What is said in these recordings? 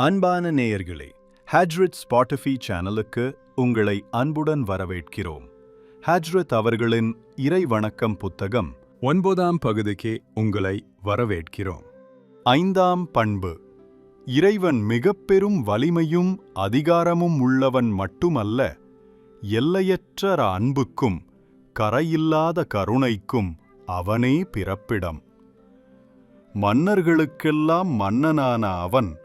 அன்பான நேயர்களே ஹேஜ்ரத் ஸ்பாட்டிஃபி சேனலுக்கு உங்களை அன்புடன் வரவேற்கிறோம். ஹேஜ்ரத் அவர்களின் இறை வணக்கம் புத்தகம் ஒன்பதாம் பகுதிக்கு உங்களை வரவேற்கிறோம். ஐந்தாம் பண்பு இறைவன் மிகப் பெரும் வலிமையும் அதிகாரமும் உள்ளவன் மட்டுமல்ல எல்லையற்ற அன்புக்கும் கரையில்லாத கருணைக்கும் அவனே பிறப்பிடம். மன்னர்களுக்கெல்லாம் மன்னனான அவன்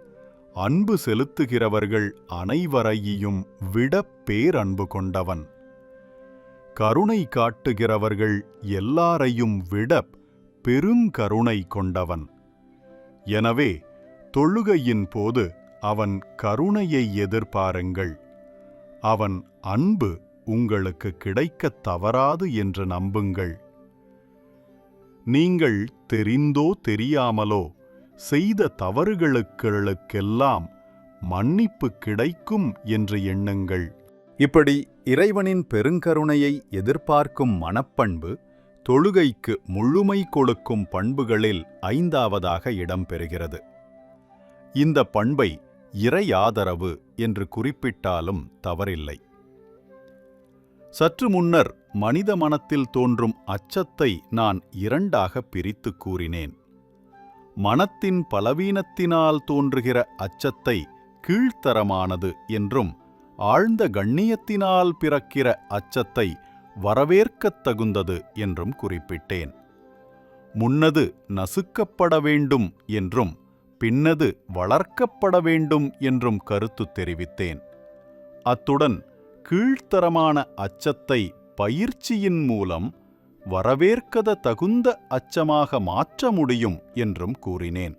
அன்பு செலுத்துகிறவர்கள் அனைவரையும் விட பேரன்பு கொண்டவன். கருணை காட்டுகிறவர்கள் எல்லாரையும் விட பெருங்கருணை கொண்டவன். எனவே தொழுகையின் போது அவன் கருணையை எதிர்பாருங்கள். அவன் அன்பு உங்களுக்கு கிடைக்கத் தவறாது என்று நம்புங்கள். நீங்கள் தெரிந்தோ தெரியாமலோ செய்த தவறுகளுக்களுக்கெல்லாம் மன்னிப்பு கிடைக்கும் என்று எண்ணுங்கள். இப்படி இறைவனின் பெருங்கருணையை எதிர்பார்க்கும் மனப்பண்பு தொழுகைக்கு முழுமை கொடுக்கும் பண்புகளில் ஐந்தாவதாக இடம்பெறுகிறது. இந்த பண்பை இறை ஆதரவு என்று குறிப்பிட்டாலும் தவறில்லை. சற்று முன்னர் மனித மனத்தில் தோன்றும் அச்சத்தை நான் இரண்டாக பிரித்து கூறினேன். மனத்தின் பலவீனத்தினால் தோன்றுகிற அச்சத்தை கீழ்த்தரமானது என்றும் ஆழ்ந்த கண்ணியத்தினால் பிறக்கிற அச்சத்தை வரவேற்கத் தகுந்தது என்றும் குறிப்பிட்டேன். முன்னது நசுக்கப்பட வேண்டும் என்றும் பின்னது வளர்க்கப்பட வேண்டும் என்றும் கருத்து தெரிவித்தேன். அத்துடன் கீழ்த்தரமான அச்சத்தை பயிற்சியின் மூலம் வரவேற்கத தகுந்த அச்சமாக மாற்ற முடியும் என்றும் கூறினேன்.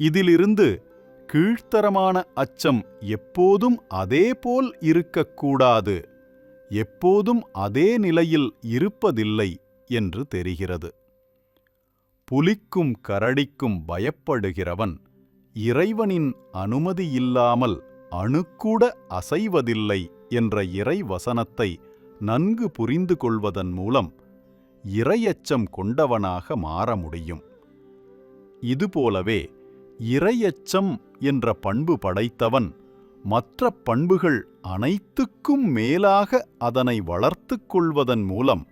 இதிலிருந்து கீழ்த்தரமான அச்சம் எப்போதும் அதேபோல் இருக்கக்கூடாது எப்போதும் அதே நிலையில் இருப்பதில்லை என்று தெரிகிறது. புலிக்கும் கரடிக்கும் பயப்படுகிறவன் இறைவனின் அனுமதியில்லாமல் அணுக்கூட அசைவதில்லை என்ற இறை வசனத்தை நன்கு புரிந்து கொள்வதன் மூலம் இரையச்சம் கொண்டவனாக மாற முடியும். இதுபோலவே இரையச்சம் என்ற பண்பு படைத்தவன் மற்ற பண்புகள் அனைத்துக்கும் மேலாக அதனை வளர்த்துக் கொள்வதன் மூலம்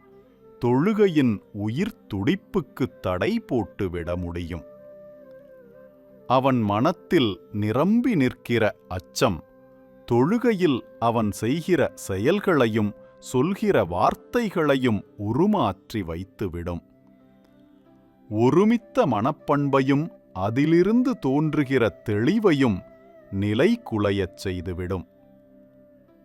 தொழுகையின் உயிர் துடிப்புக்கு தடை போட்டுவிட முடியும். அவன் மனத்தில் நிரம்பி நிற்கிற அச்சம் தொழுகையில் அவன் செய்கிற செயல்களையும் சொல்கிற வார்த்தைகளையும் உருமாற்றி வைத்துவிடும். ஒருமித்த மனப்பண்பையும் அதிலிருந்து தோன்றுகிற தெளிவையும் நிலை குலையச் செய்துவிடும்.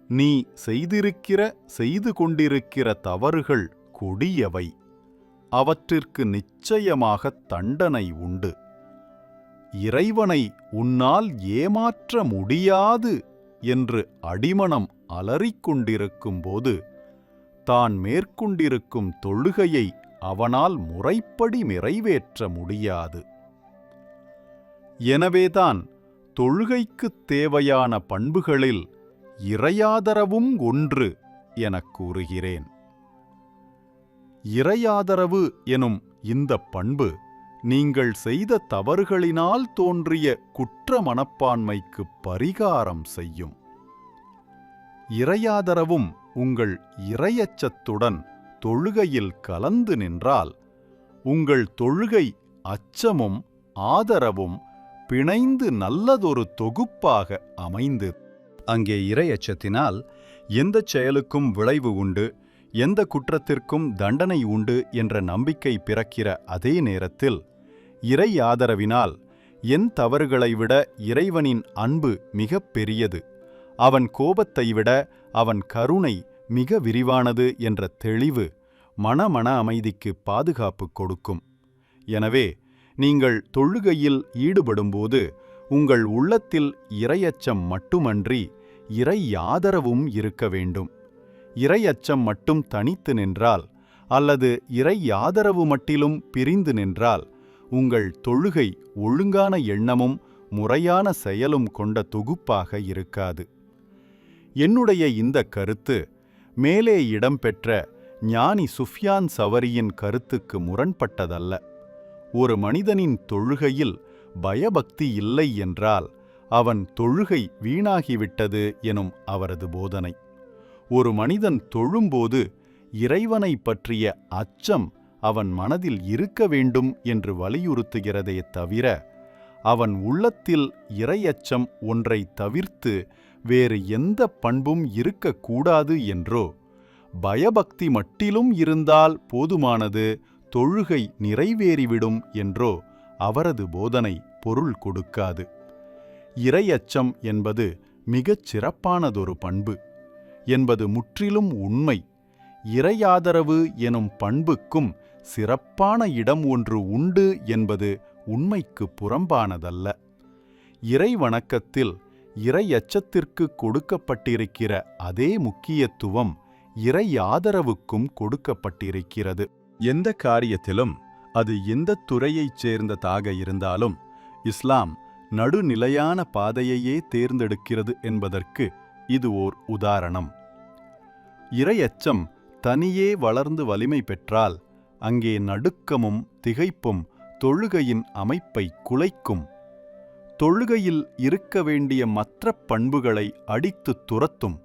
நீ செய்திருக்கிற செய்து கொண்டிருக்கிற தவறுகள் கொடியவை. அவற்றிற்கு நிச்சயமாக தண்டனை உண்டு. இறைவனை உன்னால் ஏமாற்ற முடியாது என்று அடிமனம் அலறிக்கொண்டிருக்கும்போது தான் மேற்கொண்டிருக்கும் தொழுகையை அவனால் முறைப்படி நிறைவேற்ற முடியாது. எனவேதான் தொழுகைக்குத் தேவையான பண்புகளில் இறையாதரவும் ஒன்று எனக் கூறுகிறேன். இறையாதரவு எனும் இந்த பண்பு நீங்கள் செய்த தவறுகளினால் தோன்றிய குற்ற மனப்பான்மைக்கு பரிகாரம் செய்யும். இறையாதரவும் உங்கள் இறையச்சத்துடன் தொழுகையில் கலந்து நின்றால் உங்கள் தொழுகை அச்சமும் ஆதரவும் பிணைந்து நல்லதொரு தொகுப்பாக அமைந்து அங்கே இறையச்சத்தினால் எந்தச் செயலுக்கும் விளைவு உண்டு எந்த குற்றத்திற்கும் தண்டனை உண்டு என்ற நம்பிக்கை பிறக்கிற அதே நேரத்தில் இறை ஆதரவினால் என் தவறுகளை விட இறைவனின் அன்பு மிகப் பெரியது. அவன் கோபத்தை விட அவன் கருணை மிக விரிவானது என்ற தெளிவு மனமன அமைதிக்கு பாதுகாப்பு கொடுக்கும். எனவே நீங்கள் தொழுகையில் ஈடுபடும்போது உங்கள் உள்ளத்தில் இரையச்சம் மட்டுமன்றி இறை ஆதரவும் இருக்க வேண்டும். இரையச்சம் மட்டும் தனித்து நின்றால் அல்லது இறை ஆதரவு மட்டிலும் பிரிந்து நின்றால் உங்கள் தொழுகை ஒழுங்கான எண்ணமும் முறையான செயலும் கொண்ட தொகுப்பாக இருக்காது. என்னுடைய இந்த கருத்து மேலே இடம்பெற்ற ஞானி சுஃப்யான் சவரியின் கருத்துக்கு முரண்பட்டதல்ல. ஒரு மனிதனின் தொழுகையில் பயபக்தி இல்லை என்றால் அவன் தொழுகை வீணாகிவிட்டது எனும் அவரது போதனை. ஒரு மனிதன் தொழும்போது இறைவனை பற்றிய அச்சம் அவன் மனதில் இருக்க வேண்டும் என்று வலியுறுத்துகிறதே தவிர அவன் உள்ளத்தில் இறையச்சம் ஒன்றை தவிர்த்து வேறு எந்த பண்பும் இருக்கக்கூடாது என்றோ. பயபக்தி மட்டிலும் இருந்தால் போதுமானது தொழுகை நிறைவேறிவிடும் என்றோ அவரது போதனை பொருள் கொடுக்காது. இறையச்சம் என்பது மிகச் சிறப்பானதொரு பண்பு என்பது முற்றிலும் உண்மை. இறையாதரவு எனும் பண்புக்கும் சிறப்பான இடம் ஒன்று உண்டு என்பது உண்மைக்கு புறம்பானதல்ல. இறை வணக்கத்தில் இறையச்சத்திற்கு கொடுக்கப்பட்டிருக்கிற அதே முக்கியத்துவம் இறை ஆதரவுக்கும் கொடுக்கப்பட்டிருக்கிறது. எந்த காரியத்திலும் அது எந்த துறையைச் சேர்ந்ததாக இருந்தாலும் இஸ்லாம் நடுநிலையான பாதையையே தேர்ந்தெடுக்கிறது என்பதற்கு இது ஓர் உதாரணம். இரையச்சம் தனியே வளர்ந்து வலிமை பெற்றால் அங்கே நடுக்கமும் திகைப்பும் தொழுகையின் அமைப்பை குலைக்கும் தொழுகையில் இருக்க வேண்டிய மற்ற பண்புகளை அடித்துத் துரத்தும்.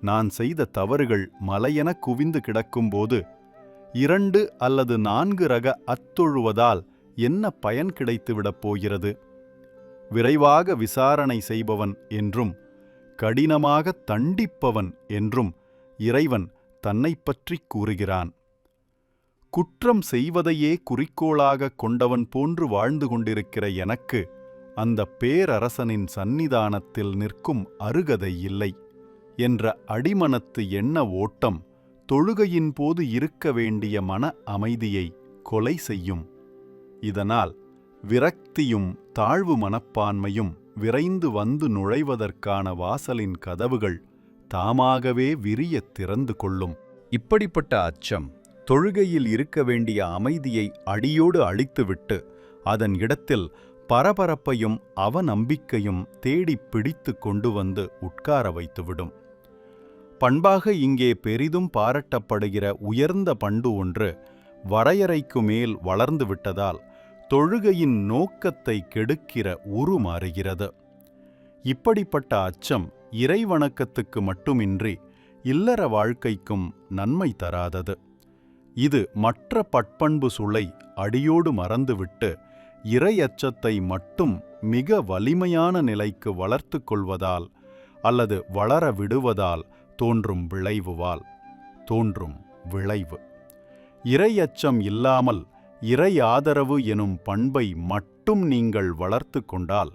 நான் செய்த தவறுகள் மலையென குவிந்து கிடக்கும்போது இரண்டு அல்லது நான்கு ரக அத்தொழுவதால் என்ன பயன் கிடைத்துவிடப் போகிறது? விரைவாக விசாரணை செய்பவன் என்றும் கடினமாக தண்டிப்பவன் என்றும் இறைவன் தன்னைப் பற்றி கூறுகிறான். குற்றம் செய்வதையே குறிக்கோளாக கொண்டவன் போன்று வாழ்ந்து கொண்டிருக்கிற எனக்கு அந்த பேரரசனின் சந்நிதானத்தில் நிற்கும் அருகதை இல்லை என்ற அடிமனத்து எண்ண ஓட்டம் தொழுகையின் போது இருக்க வேண்டிய மன அமைதியை கொலை செய்யும். இதனால் விரக்தியும் தாழ்வு மனப்பான்மையும் விரைந்து வந்து நுழைவதற்கான வாசலின் கதவுகள் தாமாகவே விரியத் திறந்து கொள்ளும். இப்படிப்பட்ட அச்சம் தொழுகையில் இருக்க வேண்டிய அமைதியை அடியோடு அழித்துவிட்டு அதன் இடத்தில் பரபரப்பையும் அவநம்பிக்கையும் தேடிப் பிடித்து கொண்டு வந்து உட்கார வைத்துவிடும். பண்பாக இங்கே பெரிதும் பாராட்டப்படுகிற உயர்ந்த பண்பு ஒன்று வரையறைக்கு மேல் வளர்ந்துவிட்டதால் தொழுகையின் நோக்கத்தை கெடுக்கிற உருமாறுகிறது இப்படிப்பட்ட அச்சம் இறைவணக்கத்துக்கு மட்டுமின்றி இல்லற வாழ்க்கைக்கும் நன்மை தராதது. இது மற்ற பட்பண்பு சுளை அடியோடு மறந்துவிட்டு இறையச்சத்தை மட்டும் மிக வலிமையான நிலைக்கு வளர்த்து கொள்வதால் அல்லது வளர விடுவதால் தோன்றும் விளைவுவால் தோன்றும் விளைவு. இறையச்சம் இல்லாமல் இறை ஆதரவு எனும் பண்பை மட்டும் நீங்கள் வளர்த்து கொண்டால்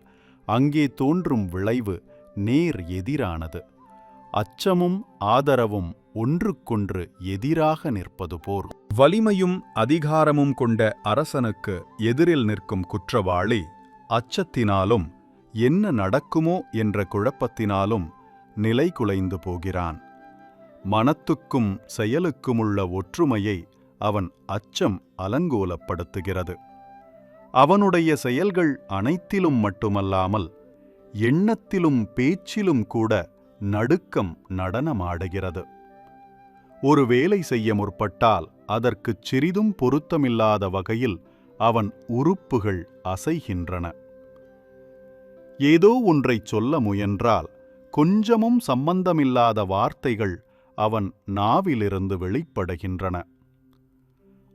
அங்கே தோன்றும் விளைவு நேர் எதிரானது. அச்சமும் ஆதரவும் ஒன்றுக்கொன்று எதிராக நிற்பது போர் வலிமையும் அதிகாரமும் கொண்ட அரசனுக்கு எதிரில் நிற்கும் குற்றவாளி அச்சத்தினாலும் என்ன நடக்குமோ என்ற குழப்பத்தினாலும் நிலைகுலைந்து போகிறான். மனத்துக்கும் செயலுக்குமுள்ள ஒற்றுமையை அவன் அச்சம் அலங்கோலப்படுத்துகிறது. அவனுடைய செயல்கள் அனைத்திலும் மட்டுமல்லாமல் எண்ணத்திலும் பேச்சிலும் கூட நடுக்கம் நடனமாடுகிறது. ஒரு வேலை செய்ய முற்பட்டால் அதற்குச் சிறிதும் பொருத்தமில்லாத வகையில் அவன் உறுப்புகள் அசைகின்றன. ஏதோ ஒன்றைச் சொல்ல முயன்றால் கொஞ்சமும் சம்பந்தமில்லாத வார்த்தைகள் அவன் நாவிலிருந்து வெளிப்படுகின்றன.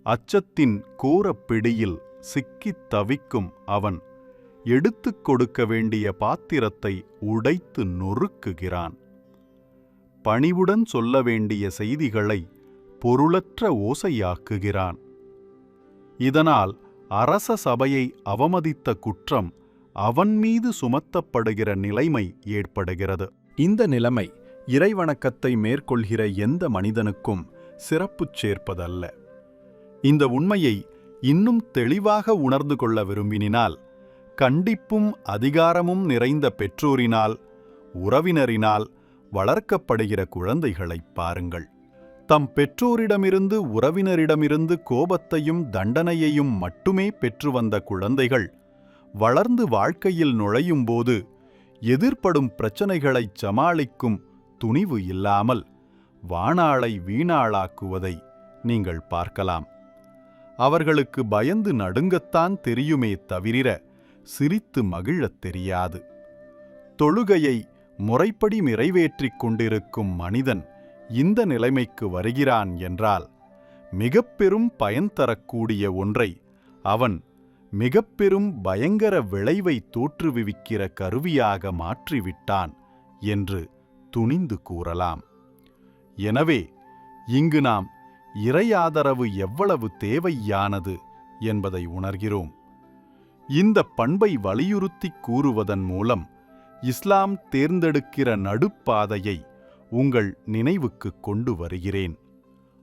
அச்சத்தின் கோரப் பிடியில் சிக்கித் தவிக்கும் அவன் எடுத்துக் கொடுக்க வேண்டிய பாத்திரத்தை உடைத்து நொறுக்குகிறான். பணிவுடன் சொல்ல வேண்டிய செய்திகளை பொருளற்ற ஓசையாக்குகிறான். இதனால் அரச சபையை அவமதித்த குற்றம் அவன் மீது சுமத்தப்படுகிற நிலைமை ஏற்படுகிறது. இந்த நிலைமை இறைவணக்கத்தை மேற்கொள்கிற எந்த மனிதனுக்கும் சிறப்புச் சேர்ப்பதல்ல. இந்த உண்மையை இன்னும் தெளிவாக உணர்ந்து கொள்ள விரும்பினால் கண்டிப்பும் அதிகாரமும் நிறைந்த பெற்றோரினால் உறவினரினால் வளர்க்கப்படுகிற குழந்தைகளைப் பாருங்கள். தம் பெற்றோரிடமிருந்து உறவினரிடமிருந்து கோபத்தையும் தண்டனையையும் மட்டுமே பெற்று வந்த குழந்தைகள் வளர்ந்து வாழ்க்கையில் நுழையும்போது எதிர்ப்படும் பிரச்சனைகளைச் சமாளிக்கும் துணிவு இல்லாமல் வாணாளை வீணாளாக்குவதை நீங்கள் பார்க்கலாம். அவர்களுக்கு பயந்து நடுங்கத்தான் தெரியுமே தவிர சிரித்து மகிழத் தெரியாது. தொழுகையை முறைப்படி நிறைவேற்றிக் கொண்டிருக்கும் மனிதன் இந்த நிலைமைக்கு வருகிறான் என்றால் மிகப்பெரும் பயன் தரக்கூடிய ஒன்றை அவன் மிகப்பெரும் பயங்கர விளைவை தோற்றுவிக்கிற கருவியாக மாற்றிவிட்டான் என்று துணிந்து கூறலாம். எனவே இங்கு நாம் இறையாதரவு எவ்வளவு தேவையானது என்பதை உணர்கிறோம். இந்த பண்பை வலியுறுத்திக் கூறுவதன் மூலம் இஸ்லாம் தேர்ந்தெடுக்கிற நடுப்பாதையை உங்கள் நினைவுக்கு கொண்டு வருகிறேன்.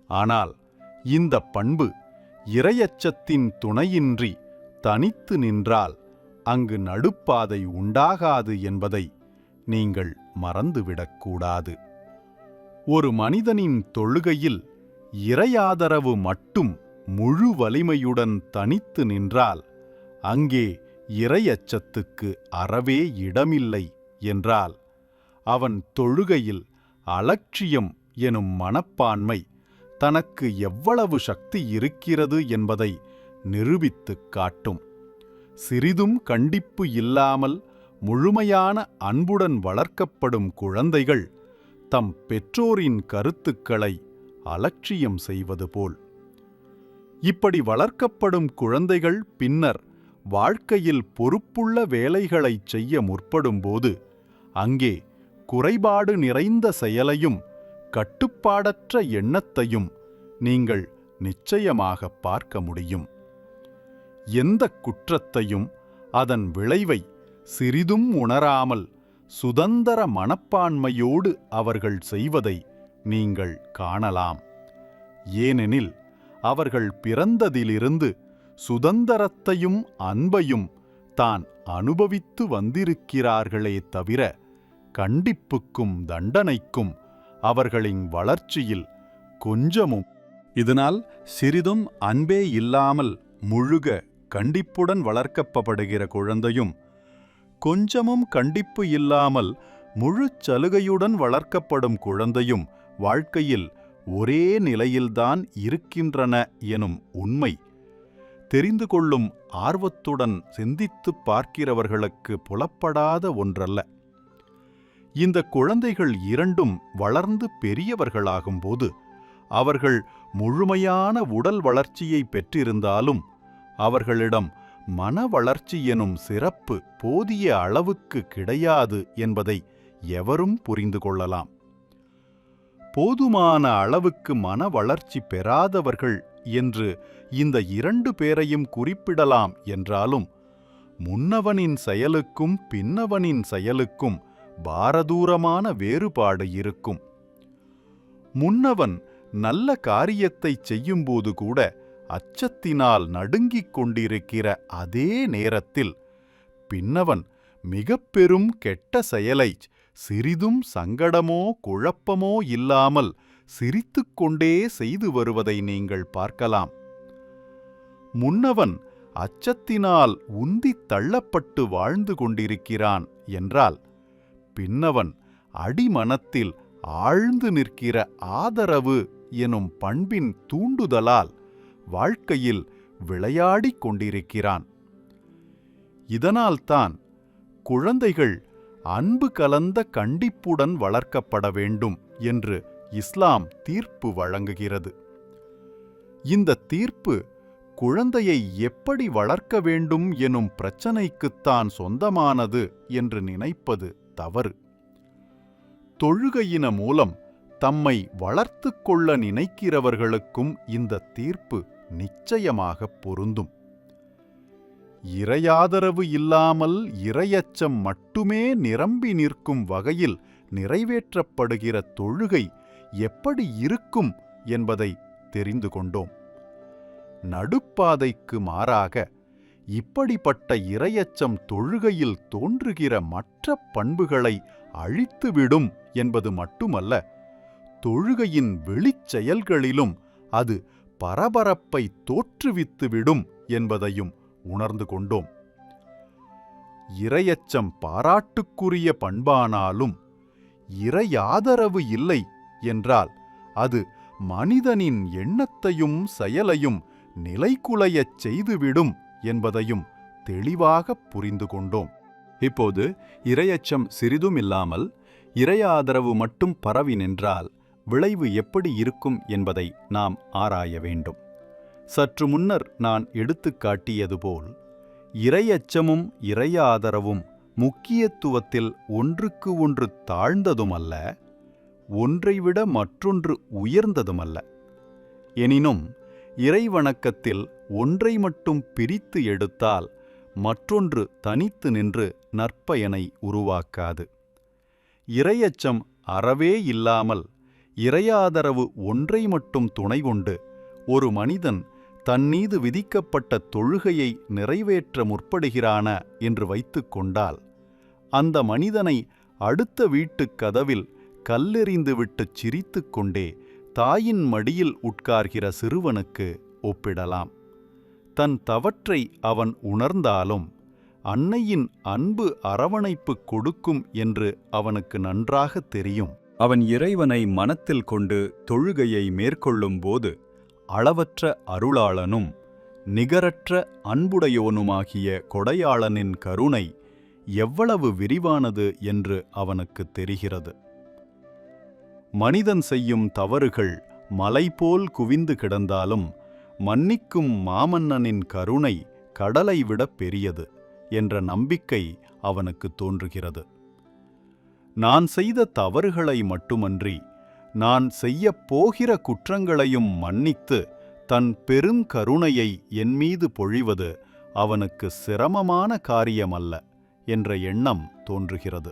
ஆனால் இந்த பண்பு இரையச்சத்தின் துணையின்றி தனித்து நின்றால் அங்கு நடுப்பாதை உண்டாகாது என்பதை நீங்கள் மறந்துவிடக்கூடாது. ஒரு மனிதனின் தொழுகையில் இறையாதரவு மட்டும் முழு வலிமையுடன் தனித்து நின்றால் அங்கே இறையச்சத்துக்கு அறவே இடமில்லை என்றால் அவன் தொழுகையில் அலட்சியம் எனும் மனப்பான்மை தனக்கு எவ்வளவு சக்தி இருக்கிறது என்பதை நிரூபித்துக் காட்டும். சிறிதும் கண்டிப்பு இல்லாமல் முழுமையான அன்புடன் வளர்க்கப்படும் குழந்தைகள் தம் பெற்றோரின் கருத்துக்களை அலட்சியம் செய்வது போல். இப்படி வளர்க்கப்படும் குழந்தைகள் பின்னர் வாழ்க்கையில் பொறுப்புள்ள வேலைகளைச் செய்ய முற்படும்போது அங்கே குறைபாடு நிறைந்த செயலையும் கட்டுப்பாடற்ற எண்ணத்தையும் நீங்கள் நிச்சயமாக பார்க்க முடியும். எந்த குற்றத்தையும் அதன் விளைவை சிறிதும் உணராமல் சுதந்திர மனப்பான்மையோடு அவர்கள் செய்வதை நீங்கள் காணலாம். ஏனெனில் அவர்கள் பிறந்ததிலிருந்து சுதந்திரத்தையும் அன்பையும் தான் அனுபவித்து வந்திருக்கிறார்களே தவிர கண்டிப்புக்கும் தண்டனைக்கும் அவர்களின் வளர்ச்சியில் கொஞ்சமும் இதனால் சிறிதும் அன்பே இல்லாமல் முழுக கண்டிப்புடன் வளர்க்கப்படுகிற குழந்தையும் கொஞ்சமும் கண்டிப்பு இல்லாமல் முழுச் சலுகையுடன் வளர்க்கப்படும் குழந்தையும் வாழ்க்கையில் ஒரே நிலையில்தான் இருக்கின்றன எனும் உண்மை தெரிந்து கொள்ளும் ஆர்வத்துடன் சிந்தித்துப் பார்க்கிறவர்களுக்கு புலப்படாத ஒன்றல்ல. இந்த குழந்தைகள் இரண்டும் வளர்ந்து பெரியவர்களாகும்போது அவர்கள் முழுமையான உடல் வளர்ச்சியை பெற்றிருந்தாலும் அவர்களிடம் மன வளர்ச்சி எனும் சிறப்பு போதிய அளவுக்கு கிடையாது என்பதை எவரும் புரிந்து கொள்ளலாம். போதுமான அளவுக்கு மன வளர்ச்சி பெறாதவர்கள் என்று இந்த இரண்டு பேரையும் குறிப்பிடலாம் என்றாலும் முன்னவனின் செயலுக்கும் பின்னவனின் செயலுக்கும் பாரதூரமான வேறுபாடு இருக்கும். முன்னவன் நல்ல காரியத்தைச் செய்யும்போது கூட அச்சத்தினால் நடுங்கிக் கொண்டிருக்கிற அதே நேரத்தில் பின்னவன் மிகப்பெரும் கெட்ட செயலை சிறிதும் சங்கடமோ குழப்பமோ இல்லாமல் சிரித்துக் கொண்டே செய்து வருவதை நீங்கள் பார்க்கலாம். முன்னவன் அச்சத்தினால் உந்தித் தள்ளப்பட்டு வாழ்ந்து கொண்டிருக்கிறான் என்றால் பின்னவன் அடிமனத்தில் ஆழ்ந்து நிற்கிற ஆதரவு எனும் பண்பின் தூண்டுதலால் வாழ்க்கையில் விளையாடிக் கொண்டிருக்கிறான். இதனால்தான் குழந்தைகள் அன்பு கலந்த கண்டிப்புடன் வளர்க்கப்பட வேண்டும் என்று இஸ்லாம் தீர்ப்பு வழங்குகிறது. இந்த தீர்ப்பு குழந்தையை எப்படி வளர்க்க வேண்டும் எனும் பிரச்சனைக்குத்தான் சொந்தமானது என்று நினைப்பது தவறு. தொழுகையின மூலம் தம்மை வளர்த்துக் கொள்ள நினைக்கிறவர்களுக்கும் இந்த தீர்ப்பு நிச்சயமாக பொருந்தும். இறையாதரவு இல்லாமல் இரையச்சம் மட்டுமே நிரம்பி நிற்கும் வகையில் நிறைவேற்றப்படுகிற தொழுகை எப்படி இருக்கும் என்பதை தெரிந்து கொண்டோம். நடுப்பாதைக்கு மாறாக இப்படிப்பட்ட இரையச்சம் தொழுகையில் தோன்றுகிற மற்ற பண்புகளை அழித்துவிடும் என்பது மட்டுமல்ல தொழுகையின் வெளிச் செயல்களிலும் அது பரபரப்பை தோற்றுவித்துவிடும் என்பதையும் உணர்ந்து கொண்டோம். இரையச்சம் பாராட்டுக்குரிய பண்பானாலும் இறையாதரவு இல்லை என்றால் அது மனிதனின் எண்ணத்தையும் செயலையும் நிலைகுலையச் செய்துவிடும் என்பதையும் தெளிவாக புரிந்து கொண்டோம். இப்போது இரையச்சம் சிறிதும் இல்லாமல் இறை ஆதரவு மட்டும் பரவி நின்றால் விளைவு எப்படி இருக்கும் என்பதை நாம் ஆராய வேண்டும். சற்று முன்னர் நான் எடுத்துக்காட்டியது போல் இரையச்சமும் இறையாதரவும் முக்கியத்துவத்தில் ஒன்றுக்கு ஒன்று தாழ்ந்ததுமல்ல ஒன்றைவிட மற்றொன்று உயர்ந்ததுமல்ல. எனினும் இறைவணக்கத்தில் ஒன்றை மட்டும் பிரித்து எடுத்தால் மற்றொன்று தனித்து நின்று நற்பயனை உருவாக்காது. இரையச்சம் அறவே இல்லாமல் இறையாதரவு ஒன்றை மட்டும் துணை கொண்டு ஒரு மனிதன் தன்மீது விதிக்கப்பட்ட தொழுகையை நிறைவேற்ற முற்படுகிறான என்று வைத்துக்கொண்டால் அந்த மனிதனை அடுத்த வீட்டுக் கதவில் கல்லெறிந்துவிட்டுச் சிரித்துக் கொண்டே தாயின் மடியில் உட்கார்கிற சிறுவனுக்கு ஒப்பிடலாம். தன் தவற்றை அவன் உணர்ந்தாலும் அன்னையின் அன்பு அரவணைப்பு கொடுக்கும் என்று அவனுக்கு நன்றாகத் தெரியும். அவன் இறைவனை மனத்தில் கொண்டு தொழுகையை மேற்கொள்ளும்போது அளவற்ற அருளாளனும் நிகரற்ற அன்புடையோனுமாகிய கொடையாளனின் கருணை எவ்வளவு விரிவானது என்று அவனுக்குத் தெரிகிறது. மனிதன் செய்யும் தவறுகள் மலை போல் குவிந்து கிடந்தாலும் மன்னிக்கும் மாமன்னனின் கருணை கடலை விட பெரியது என்ற நம்பிக்கை அவனுக்கு தோன்றுகிறது. நான் செய்த தவறுகளை மட்டுமன்றி நான் செய்யப் போகிற குற்றங்களையும் மன்னித்து தன் பெருங்கருணையை என் மீது பொழிவது அவனுக்கு சிரமமான காரியமல்ல என்ற எண்ணம் தோன்றுகிறது.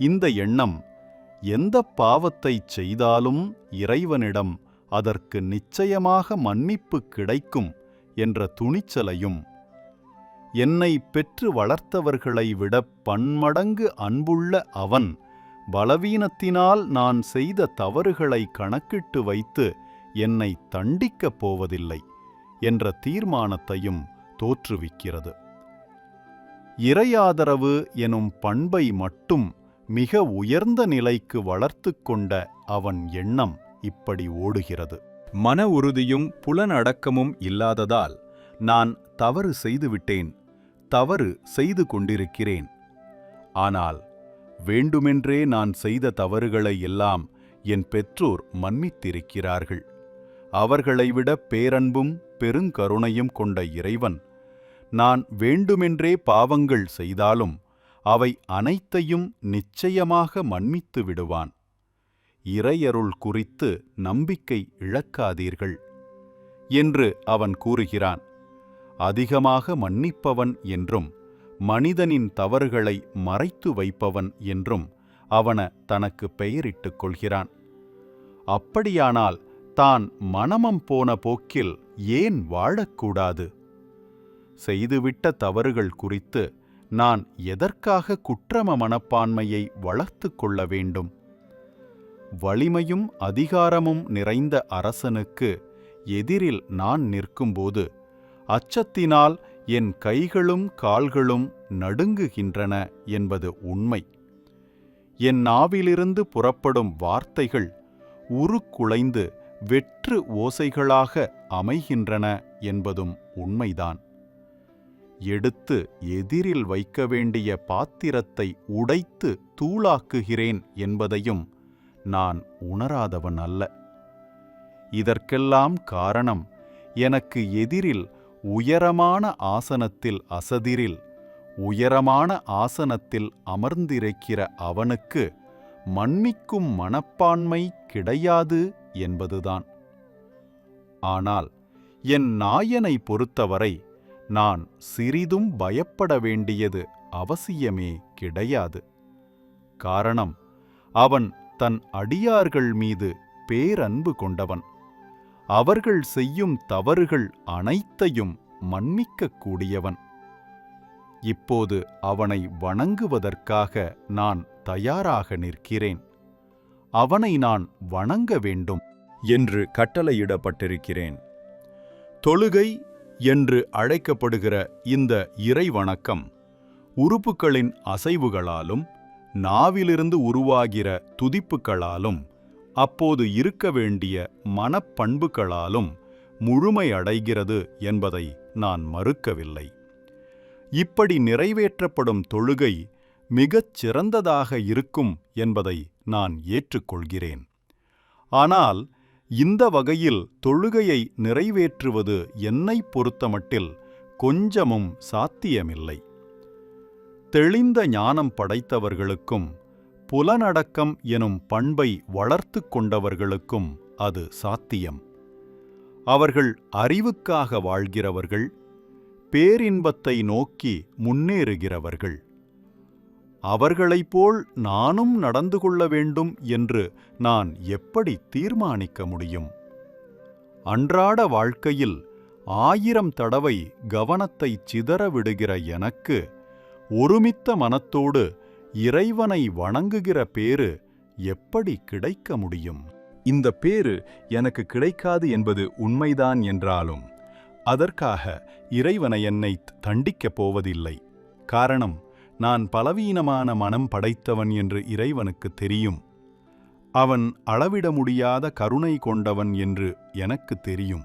இந்த எண்ணம் எந்த பாவத்தைச் செய்தாலும் இறைவனிடம் அதற்கு நிச்சயமாக மன்னிப்பு கிடைக்கும் என்ற துணிச்சலையும் என்னை பெற்று வளர்த்தவர்களை விட பன்மடங்கு அன்புள்ள அவன் பலவீனத்தினால் நான் செய்த தவறுகளை கணக்கிட்டு வைத்து என்னை தண்டிக்கப் போவதில்லை என்ற தீர்மானத்தையும் தோற்றுவிக்கிறது. இறையாதரவு எனும் பண்பை மட்டும் மிக உயர்ந்த நிலைக்கு வளர்த்துக் கொண்ட அவன் எண்ணம் இப்படி ஓடுகிறது. மன உறுதியும் புலனடக்கமும் இல்லாததால் நான் தவறு செய்துவிட்டேன் தவறு செய்து கொண்டிருக்கிறேன். ஆனால் வேண்டுமென்றே நான் செய்த தவறுகளை எல்லாம் என் பெற்றோர் மன்னித்திருக்கிறார்கள். அவர்களைவிட பேரன்பும் பெருங்கருணையும் கொண்ட இறைவன் நான் வேண்டுமென்றே பாவங்கள் செய்தாலும் அவை அனைத்தையும் நிச்சயமாக மன்னித்து விடுவான். இறையருள் குறித்து நம்பிக்கை இழக்காதீர்கள் என்று அவன் கூறுகிறான். அதிகமாக மன்னிப்பவன் என்றும் மனிதனின் தவறுகளை மறைத்து வைப்பவன் என்றும் அவன தனக்கு பெயரிட்டுக் கொள்கிறான். அப்படியானால் தான் மனமம் போன போக்கில் ஏன் வாழக்கூடாது? செய்துவிட்ட தவறுகள் குறித்து நான் எதற்காக குற்றம மனப்பான்மையை வளர்த்து கொள்ள வேண்டும்? வலிமையும் அதிகாரமும் நிறைந்த அரசனுக்கு எதிரில் நான் நிற்கும்போது அச்சத்தினால் என் கைகளும் கால்களும் நடுங்குகின்றன என்பது உண்மை. என் நாவிலிருந்து புறப்படும் வார்த்தைகள் உருக்குலைந்து வெற்று ஓசைகளாக அமைகின்றன என்பதும் உண்மைதான். எடுத்து எதிரில் வைக்க வேண்டிய பாத்திரத்தை உடைத்து தூளாக்குகிறேன் என்பதையும் நான் உணராதவன் அல்ல. இதற்கெல்லாம் காரணம் எனக்கு எதிரில் உயரமான ஆசனத்தில் அசதிரில் உயரமான ஆசனத்தில் அமர்ந்திருக்கிற அவனுக்கு மன்னிக்கும் மனப்பான்மை கிடையாது என்பதுதான். ஆனால் என் நாயனை பொறுத்தவரை நான் சிறிதும் பயப்பட வேண்டியது அவசியமே கிடையாது. காரணம் அவன் தன் அடியார்கள் மீது பேரன்பு கொண்டவன். அவர்கள் செய்யும் தவறுகள் அனைத்தையும் மன்னிக்கக் கூடியவன் இப்போது அவனை வணங்குவதற்காக நான் தயாராக நிற்கிறேன். அவனை நான் வணங்க வேண்டும் என்று கட்டளையிடப்பட்டிருக்கிறேன். தொழுகை என்று அழைக்கப்படுகிற இந்த இறை வணக்கம் உறுப்புகளின் அசைவுகளாலும் நாவிலிருந்து உருவாகிற துதிப்புகளாலும் அப்போது இருக்க வேண்டிய மனப்பண்புகளாலும் முழுமையடைகிறது என்பதை நான் மறுக்கவில்லை. இப்படி நிறைவேற்றப்படும் தொழுகை மிகச் சிறந்ததாக இருக்கும் என்பதை நான் ஏற்றுக்கொள்கிறேன். ஆனால் இந்த வகையில் தொழுகையை நிறைவேற்றுவது என்னைப் பொறுத்தமட்டில் கொஞ்சமும் சாத்தியமில்லை. தெளிந்த ஞானம் படைத்தவர்களுக்கும் புலனடக்கம் எனும் பண்பை வளர்த்து கொண்டவர்களுக்கும் அது சாத்தியம். அவர்கள் அறிவுக்காக வாழ்கிறவர்கள் பேரின்பத்தை நோக்கி முன்னேறுகிறவர்கள். அவர்களைப் போல் நானும் நடந்து கொள்ள வேண்டும் என்று நான் எப்படி தீர்மானிக்க முடியும்? அன்றாட வாழ்க்கையில் ஆயிரம் தடவை கவனத்தை சிதற விடுகிற எனக்கு ஒருமித்த மனத்தோடு இறைவனை வணங்குகிற பேறு எப்படி கிடைக்க முடியும்? இந்த பேரு எனக்கு கிடைக்காது என்பது உண்மைதான் என்றாலும் அதற்காக இறைவனை என்னை தண்டிக்கப் போவதில்லை. காரணம் நான் பலவீனமான மனம் படைத்தவன் என்று இறைவனுக்கு தெரியும். அவன் அளவிட முடியாத கருணை கொண்டவன் என்று எனக்கு தெரியும்.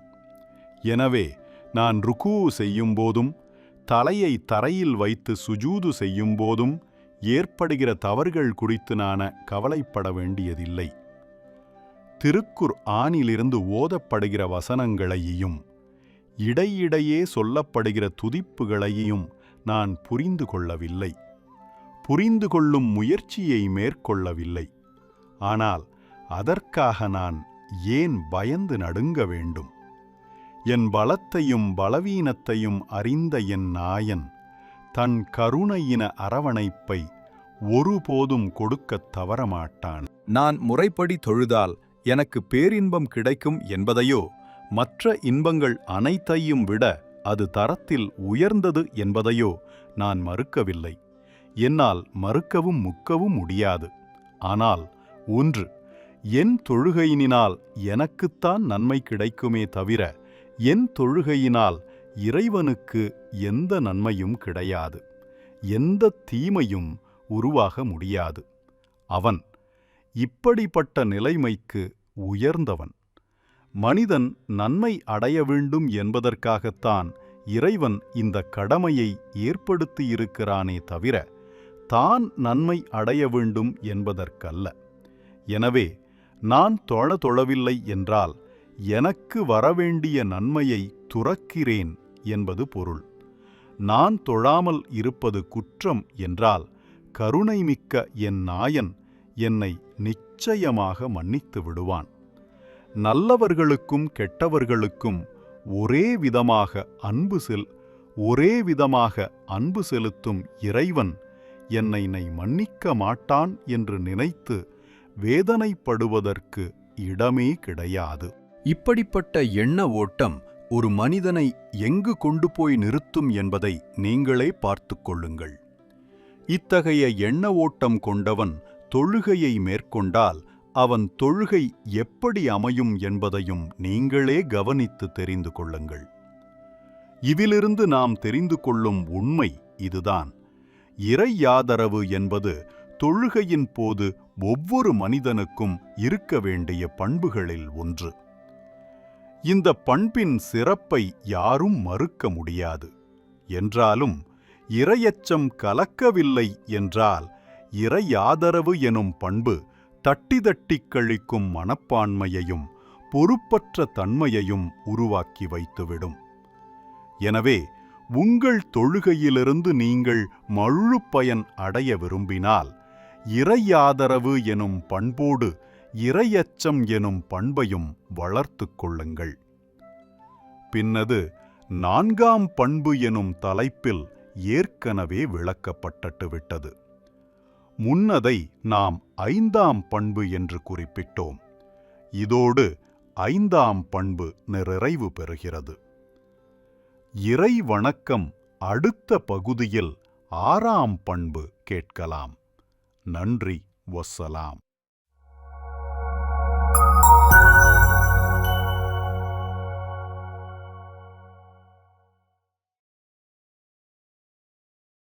எனவே நான் ருக்கூ செய்யும்போதும் தலையை தரையில் வைத்து சுஜூது செய்யும்போதும் ஏற்படுகிற தவறுகள் குறித்து நான் கவலைப்பட வேண்டியதில்லை. திருக்குர் ஆனிலிருந்து ஓதப்படுகிற வசனங்களையும் இடையிடையே சொல்லப்படுகிற துதிப்புகளையும் நான் புரிந்து கொள்ளவில்லை. புரிந்து கொள்ளும் முயற்சியை மேற்கொள்ளவில்லை. ஆனால் அதற்காக நான் ஏன் பயந்து நடுங்க வேண்டும்? என் பலத்தையும் பலவீனத்தையும் அறிந்த என் நாயன் தன் கருணையின அரவணைப்பை ஒருபோதும் கொடுக்கத் தவறமாட்டான். நான் முறைப்படி தொழுதால் எனக்கு பேரின்பம் கிடைக்கும் என்பதையோ மற்ற இன்பங்கள் அனைத்தையும் விட அது தரத்தில் உயர்ந்தது என்பதையோ நான் மறுக்கவில்லை. என்னால் மறுக்கவும் முக்கவும் முடியாது. ஆனால் ஒன்று என் தொழுகையினால் எனக்குத்தான் நன்மை கிடைக்குமே தவிர என் தொழுகையினால் இறைவனுக்கு எந்த நன்மையும் கிடையாது. எந்த தீமையும் உருவாக முடியாது. அவன் இப்படிப்பட்ட நிலைமைக்கு உயர்ந்தவன். மனிதன் நன்மை அடைய வேண்டும் என்பதற்காகத்தான் இறைவன் இந்த கடமையை ஏற்படுத்தியிருக்கிறானே தவிர தான் நன்மை அடைய வேண்டும் என்பதற்கல்ல. எனவே நான் தொழ தொழவில்லை என்றால் எனக்கு வரவேண்டிய நன்மையை துறக்கிறேன் என்பது பொருள். நான் தொழாமல் இருப்பது குற்றம் என்றால் கருணைமிக்க என் நாயன் என்னை நிச்சயமாக மன்னித்து விடுவான். நல்லவர்களுக்கும் கெட்டவர்களுக்கும் ஒரே விதமாக அன்பு செல் ஒரே விதமாக அன்பு செலுத்தும் இறைவன் என்னை நை மன்னிக்க மாட்டான் என்று நினைத்து வேதனைப்படுவதற்கு இடமே கிடையாது. இப்படிப்பட்ட எண்ண ஓட்டம் ஒரு மனிதனை எங்கு கொண்டு போய் நிறுத்தும் என்பதை நீங்களே பார்த்துக் கொள்ளுங்கள். இத்தகைய எண்ண ஓட்டம் கொண்டவன் தொழுகையை மேற்கொண்டால் அவன் தொழுகை எப்படி அமையும் என்பதையும் நீங்களே கவனித்து தெரிந்து கொள்ளுங்கள். இதிலிருந்து நாம் தெரிந்து கொள்ளும் உண்மை இதுதான். இறையாதரவு என்பது தொழுகையின் போது ஒவ்வொரு மனிதனுக்கும் இருக்க வேண்டிய பண்புகளில் ஒன்று. இந்த பண்பின் சிறப்பை யாரும் மறுக்க முடியாது. என்றாலும் இரையச்சம் கலக்கவில்லை என்றால் இறையாதரவு எனும் பண்பு தட்டி தட்டிக் கழிக்கும் மனப்பான்மையையும் பொறுப்பற்ற தன்மையையும் உருவாக்கி வைத்துவிடும். எனவே உங்கள் தொழுகையிலிருந்து நீங்கள் மழுப்பயன் அடைய விரும்பினால் இறையாதரவு எனும் பண்போடு இறையச்சம் எனும் பண்பையும் வளர்த்துக் கொள்ளுங்கள். பின்னது நான்காம் பண்பு எனும் தலைப்பில் ஏற்கனவே விளக்கப்பட்டட்டு விட்டது முன்னதை நாம் ஐந்தாம் பண்பு என்று குறிப்பிட்டோம். இதோடு ஐந்தாம் பண்பு நிறைவு பெறுகிறது. இறை வணக்கம் அடுத்த பகுதியில் ஆறாம் பண்பு கேட்கலாம். நன்றி வசலாம்.